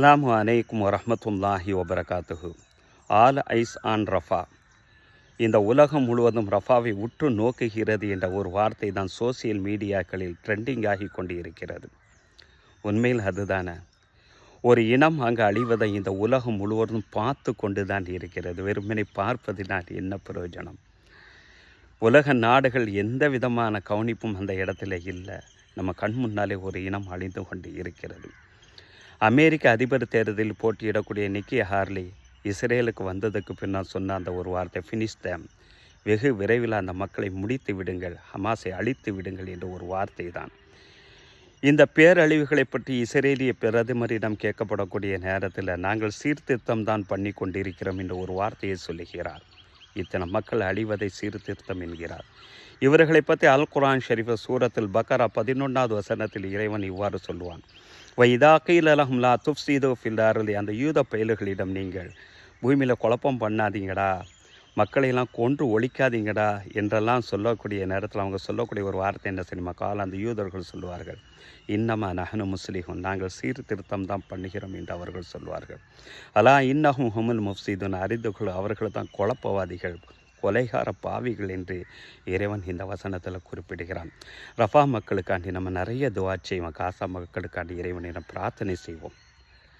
அஸ்ஸலாமு அலைக்கும் வரமத்துல்லாஹி வபரகாத்துஹு. All eyes on Rafah. இந்த உலகம் முழுவதும் ரஃபாவை உற்று நோக்குகிறது என்ற ஒரு வார்த்தை தான் சோசியல் மீடியாக்களில் ட்ரெண்டிங் ஆகி கொண்டு இருக்கிறது உண்மையில் அதுதானே. ஒரு இனம் அங்கு அழிவதை இந்த உலகம் முழுவதும் பார்த்து கொண்டு தான் இருக்கிறது. வெறுமனை பார்ப்பதினால் என்ன பிரயோஜனம்? உலக நாடுகள் எந்த விதமான கவனிப்பும் அந்த இடத்துல இல்லை. நம்ம கண் முன்னாலே ஒரு இனம் அழிந்து கொண்டு இருக்கிறது. அமெரிக்க அதிபர் தேர்தலில் போட்டியிடக்கூடிய நிக்கி ஹார்லி இஸ்ரேலுக்கு வந்ததுக்கு பின்னால் சொன்ன அந்த ஒரு வார்த்தை ஃபினிஷ் தேம் வெகு விரைவில் அந்த மக்களை முடித்து விடுங்கள் ஹமாஸை அழித்து விடுங்கள் என்ற ஒரு வார்த்தை தான். இந்த பேரழிவுகளை பற்றி இஸ்ரேலிய பிரதமரிடம் கேட்கப்படக்கூடிய நேரத்தில் நாங்கள் சீர்திருத்தம் தான் பண்ணி கொண்டிருக்கிறோம் என்ற ஒரு வார்த்தையை சொல்லுகிறார். இத்தனை மக்கள் அழிவதை சீர்திருத்தம் என்கிறார். இவர்களை பற்றி அல் குரான் ஷெரீஃப சூரத்தில் பக்கரா பதினொன்றாவது வசனத்தில் இறைவன் இவ்வாறு சொல்லுவான். வைதா கீழலகம் லா துப்சீதோ ஃபில்லாரலி அந்த யூத பயல்களிடம் நீங்கள் பூமியில் குழப்பம் பண்ணாதீங்கடா மக்களையெல்லாம் கொன்று ஒழிக்காதீங்கடா என்றெல்லாம் சொல்லக்கூடிய நேரத்தில் அவங்க சொல்லக்கூடிய ஒரு வார்த்தை என்ன சினிமா கால் அந்த யூதர்கள் சொல்லுவார்கள் இன்னமா நகனு முஸ்லிஹும் நாங்கள் சீர்திருத்தம் தான் பண்ணுகிறோம் என்று அவர்கள் சொல்வார்கள் அலா இன்னஹும் ஹுமுல் முஃப்சீதுன் அறிந்துகள் அவர்கள் தான் குழப்பவாதிகள். கொலைகார பாவிகள் என்று இறைவன் இந்த வசனத்தில் குறிப்பிடுகிறான். ரஃபா மக்களுக்காண்டி நம்ம நிறைய துவா செய்வோம். காசா மக்களுக்காண்டி இறைவனிடம் பிரார்த்தனை செய்வோம்.